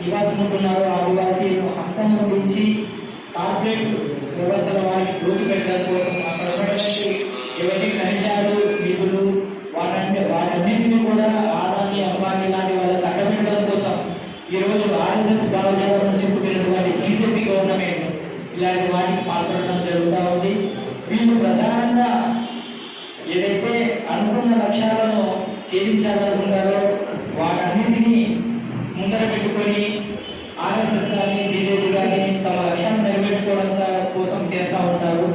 నివాసం ఉంటున్నారో అంతం గురించి కార్పొరేట్ వ్యవస్థల వారికి దోచిపెట్టడం కోసం అక్కడ ఉన్నటువంటి ఎవరి ఖనిజాలు నిధులు వాటన్ని వాటన్నింటినీ కూడా ఆదాన్ని అంబానీ లాంటి వాళ్ళకి అడ్డపెట్టడం కోసం ఈ ఆర్ఎస్ఎస్ భావజాలం నుంచి పుట్టినటువంటి బీజేపీ గవర్నమెంట్ ఇలాంటి వాటికి పాల్పడడం జరుగుతూ ఉంది. వీళ్ళు ప్రధానంగా ఏదైతే అనుకున్న లక్ష్యాలను ఛేదించాలనుకుంటారో ముందర పెట్టుకొని ఆర్ఎస్ఎస్ కానీ బీజేపీ కానీ తమ లక్ష్యాన్ని నెరవేర్చుకోవడం కోసం చేస్తూ ఉంటారు.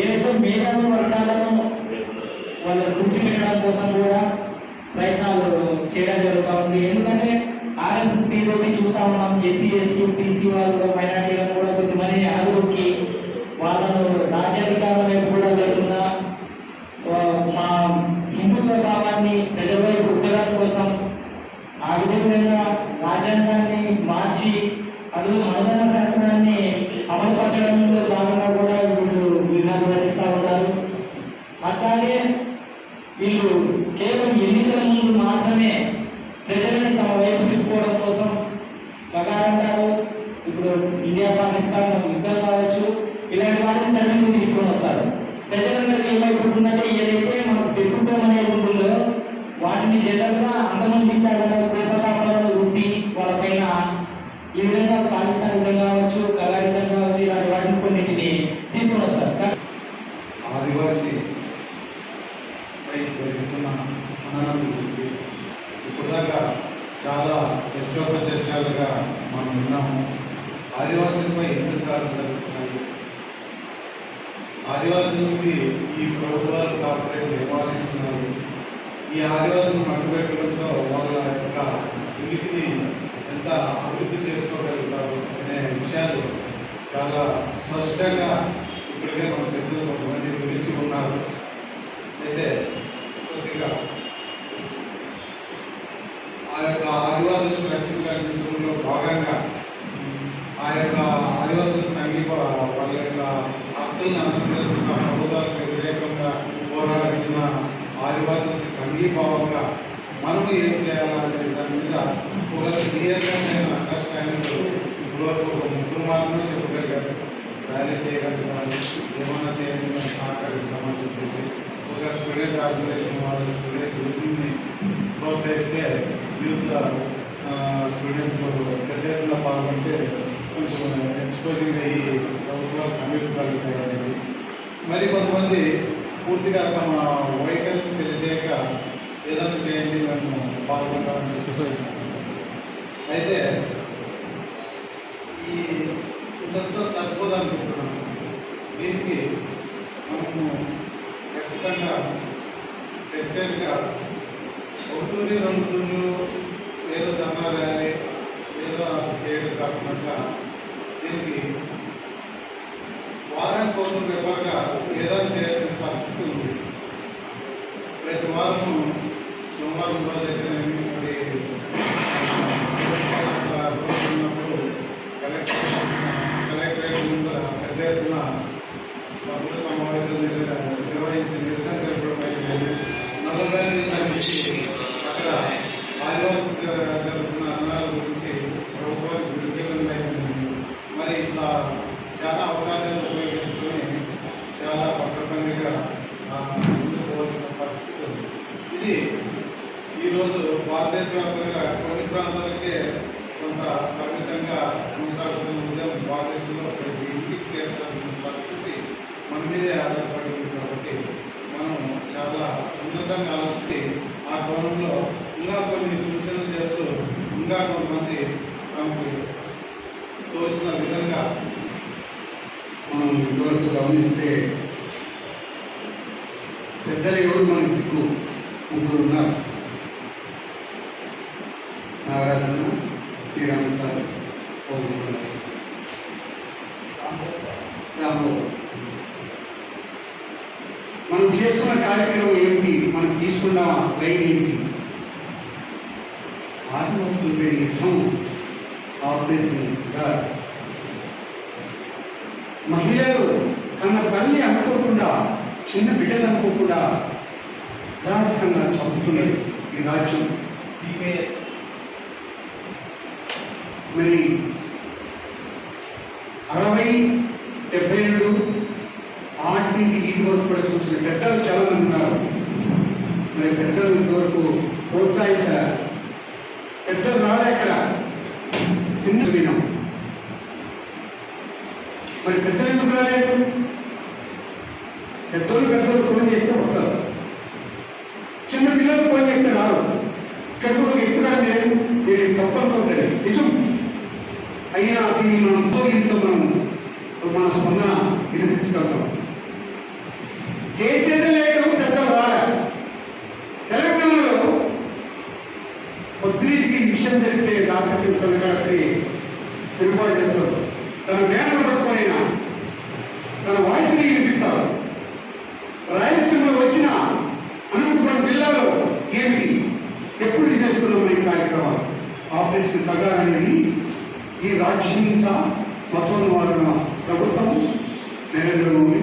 ఏదైతే మేధావి వర్గాలను వాళ్ళ తుడిచిపెట్టడం కోసం కూడా ప్రయత్నాలు చేయడం జరుగుతూ ఉంది. ఎందుకంటే ఆర్ఎస్ఎస్ బీజేపీ చూస్తూ ఉన్నాం. ఎస్సీ ఎస్టీ బీసీ వాళ్ళు మైనార్టీ పాకిస్తాన్ యుద్ధం కావచ్చు ఇలాంటి వాళ్ళని తల్లిని తీసుకొని వస్తారు. ప్రజలందరికీ ఏమైపోతుందంటే ఏదైతే మనకు శత్రుత్వం అనేది ఉంటుందో వాటిని జనరల్గా అంతమందించాలన్న కోపతాపాలను వృద్ధి వాళ్ళపైన ఈ విధంగా పాకిస్తాన్ యుద్ధం కావచ్చు కళా యుద్ధం కావచ్చు ఇలాంటి వాటిని కొన్నిటిని తీసుకొని వస్తారు. ఆదివాసీ పై జరుగుతున్న మననం గురించి ఇప్పుడు చాలా చర్చోపచర్చలుగా మనం విన్నాము. ఆదివాసులపై ఎందుకు దాడులు జరుగుతున్నాయి? ఆదివాసులకి ఈ ప్రభుత్వాలు కార్పొరేట్లు నివాసిస్తున్నాయి ఈ ఆదివాసులను అడ్డుపెట్టడంతో వాళ్ళ యొక్క ఉనికిని ఎంత అభివృద్ధి చేసుకోగలుగుతారు అనే విషయాలు చాలా స్పష్టంగా ఇప్పటికే మన పెద్దలు కొంతమంది గురించి ఉన్నారు. అయితే కొద్దిగా ఆ యొక్క ఆదివాసులకు రక్షణ కల్పించడంలో భాగంగా ఆ యొక్క ఆదివాసుల సంఘీప వాళ్ళ యొక్క హక్కులను అనుసరిస్తున్న ప్రభుత్వాలకు వ్యతిరేకంగా పోరాడుతున్న ఆదివాసులకి సంఘీభావంగా మనం ఏం చేయాలనే దాని మీద ఒక క్లియర్గా అండర్స్టాండింగ్ ఇప్పటివరకు ఒక ముగ్గురు మాత్రమే చెప్పగలిగారు. ర్యాలీ చేయగలుగుతారు ఏమన్నా చేయకుండా సహకరిస్తామని చెప్పేసి ఒక స్టూడెంట్ ఆర్గనైజేషన్ వాళ్ళ స్టూడెంట్ యూత్ని ప్రోత్సహిస్తే యూత్ స్టూడెంట్లు పెద్ద పాల్గొంటే కొంచెం ఎక్స్పోజింగ్ అయ్యి ప్రభుత్వాలు కమ్యూనిటీ మరి కొంతమంది పూర్తిగా తమ వైఖరిని తెలియజేయక ఏదైనా చేయండి మేము పాల్గొంటామని అయితే ఈ ఇదంతా సరిపోదనుకుంటున్నాం దీనికి మనము ఖచ్చితంగా స్పెషల్గా ఒకటి రెండు రోజులు ఏదో ధర్నా ర్యాలీ ఏదో చేయడం కాకుండా దీనికి వారం కోసం రెఫర్గా ఏదైనా చేయాల్సిన పరిస్థితి ఉంది. ప్రతి వారము సోమవారం రోజైతే మరి ఆ, రోజు ఉన్నప్పుడు కలెక్టర్ కలెక్టరేట్ ముందర పెద్ద ఎత్తున సభ్యుల సమావేశాలు నిర్వ- నిర్వహించి నిరసన తెలపడం నలభై ఐదు నుంచి అక్కడ ఆదివాసులు జరుగుతున్న అన్నాల గురించి ప్రభుత్వానికి విడుదల మరి ఇట్లా చాలా అవకాశాలు ఉపయోగించుకొని చాలా పక్కపండిగా ముందుకు పోవాల్సిన పరిస్థితి ఉంది ఇది ఈరోజు భారతదేశ కొన్ని ప్రాంతాలకే కొంత పరిమితంగా కొనసాగుతున్న ఉద్యమం భారతదేశంలో ప్రతి ఇంటికి చేర్చాల్సిన పరిస్థితి మన మీదే ఆధారపడి ఉంది కాబట్టి మనం చాలా ఉన్నతంగా ఆలోచించి ఆ కోణంలో ఇంకా కొన్ని సూచనలు చేస్తూ ఇంకా కొంతమంది తమకు తోచిన విధంగా మనం ఇంతవరకు గమనిస్తే పెద్దలు ఎవరు మనకి దిక్కు ముగ్గురు ఉన్నారు. రాంబాబు మనం చేస్తున్న కార్యక్రమం ఏంటి మనం తీసుకున్న లైన్ ఏంటి ఆదివాసులపై యుద్ధం. ఆపరేషన్గా మహిళలు తన తల్లి అనుకోకుండా చిన్న బిడ్డలు అనుకోకుండా దాసంగా చంపుతున్నది ఈ రాజ్యం. మరి అరవై డెబ్బై ఏడు ఆటి నుండి కూడా చూసిన పెద్దలు చాలా మంది ఉన్నారు. మరి పెద్దలు ఇంతవరకు ప్రోత్సహించారు? పెద్దలు రాలేక్కడ చిన్న వినం మరి పెద్దలు ఎందుకు రాలేదు? పెద్దలు పెద్దలు ఫోన్ చేస్తే వస్తారు. చిన్న పిల్లలు ఫోన్ చేస్తే రారు. ఇక్కడ కూడా ఒక ఎత్తుగా నేను నేను తప్పనుకోలేదు. నిజం. అయినా దీన్ని మనం ఎంతో ఎంతో మనం మన స్పందన ఎదుర్చగలుగుతాం చేసేది లేదు పెద్దలు రాలే. తెలంగాణలో పొద్దుకి విషయం జరిగితే రాత్రికి సంఘటనకి తిరుగుబాటు చేస్తారు. తన మేనలు పట్టుకునైనా తన వాయిస్ని వినిపిస్తారు. రాయలసీమలో వచ్చిన అనంతపురం జిల్లాలో ఏమిటి? ఎప్పుడు చేస్తున్నాం ఈ కార్యక్రమాలు ఆపరేషన్ తగ్గాలనేది ఈ రాజ్యాంగ మతోన్వారణ ప్రభుత్వం నరేంద్ర మోడీ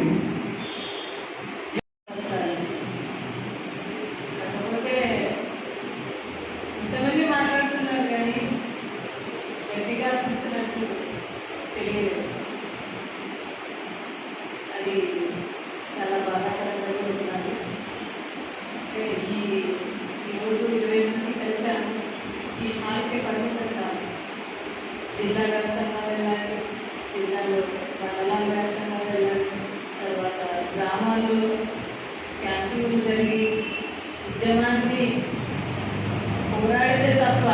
కాకపోతే ఇంతమంది మాట్లాడుతున్నారు కానీ గట్టిగా సూచనట్టు తెలియదు అది చాలా బాధాకరంగా ఉంటున్నాను అంటే ఈ ఈరోజు ఇరవై మంది కలిశాను ఈ హాల్కి పరిమితం కాదు జిల్లా వ్యాప్తంగా వెళ్ళాలి జిల్లాలో మండలాల వెళ్ళాలి తర్వాత గ్రామాల్లో క్యాంపింగ్లు జరిగి ఉద్యమాన్ని పోరాడితే తప్ప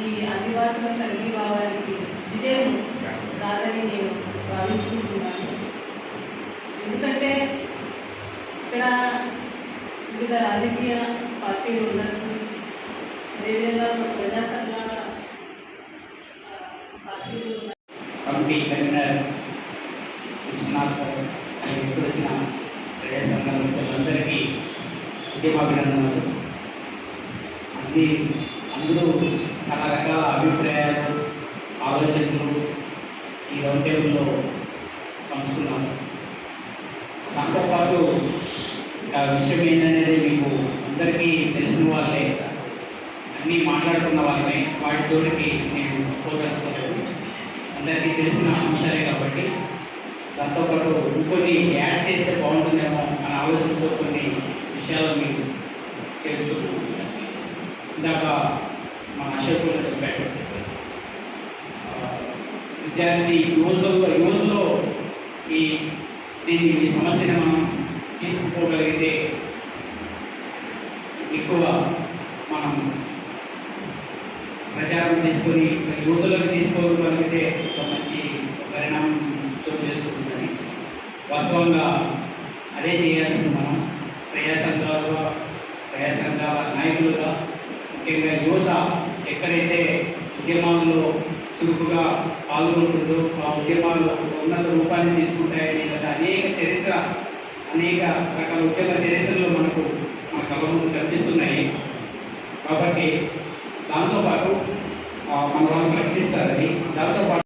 ఈ ఆదివాసుల సంఘీభావానికి విజయం రాదని నేను భావించుకుంటున్నాను ఎందుకంటే ఇక్కడ వివిధ రాజకీయ పార్టీలు ఉండొచ్చు అదేవిధంగా ప్రజా సంఘాల ఆ, పార్టీలు ఉన్నాయి. కమిటీ కన్వీనర్ విశ్వనాథ్ గారు, మరి ఇప్పుడు వచ్చిన ప్రజా సంఘాల మిత్రులందరికీ ఉద్యమాభినందనలు అన్ని అందరూ చాలా రకాల అభిప్రాయాలు ఆలోచనలు ఈ రౌండ్ టేబుల్లో పంచుకున్నారు. దాంతోపాటు ఇంకా విషయం ఏంటనేది మీకు అందరికీ తెలిసిన వాళ్ళే. అన్నీ మాట్లాడుకున్న వాళ్ళని వాటి తోటికి నేను పోదలుచుకోలేదు అందరికీ తెలిసిన అంశాలే కాబట్టి దాంతోపాటు ఇంకొన్ని యాడ్ చేస్తే బాగుంటుందేమో అనే ఆలోచనతో కొన్ని విషయాలు మీరు తెలుస్తున్నాను ఇందాక మన అశోక్ చెప్పారు విద్యార్థి యువతలో యువతలో ఈ దీన్ని ఈ సమస్యను మనం తీసుకుపోగలిగితే ఎక్కువ మనం ప్రచారం తీసుకొని యువతలోకి తీసుకోగలిగితే ఒక మంచి పరిణామం చోటు చేసుకుంటుందని వాస్తవంగా అదే చేయాల్సింది మనం. ప్రజా సంఘాలుగా ప్రజా సంఘాల నాయకులుగా ముఖ్యంగా యువత ఎక్కడైతే ఉద్యమాల్లో చురుకుగా పాల్గొంటుందో ఆ ఉద్యమాలు ఉన్నత రూపాన్ని తీసుకుంటాయని గత అనేక చరిత్ర అనేక రకాల ఉద్యమ చరిత్రలో మనకు మన కళ్ళ కనిపిస్తున్నాయి. కాబట్టి దాంతోపాటు మన వాళ్ళు ప్రకటిస్తారని దాంతోపాటు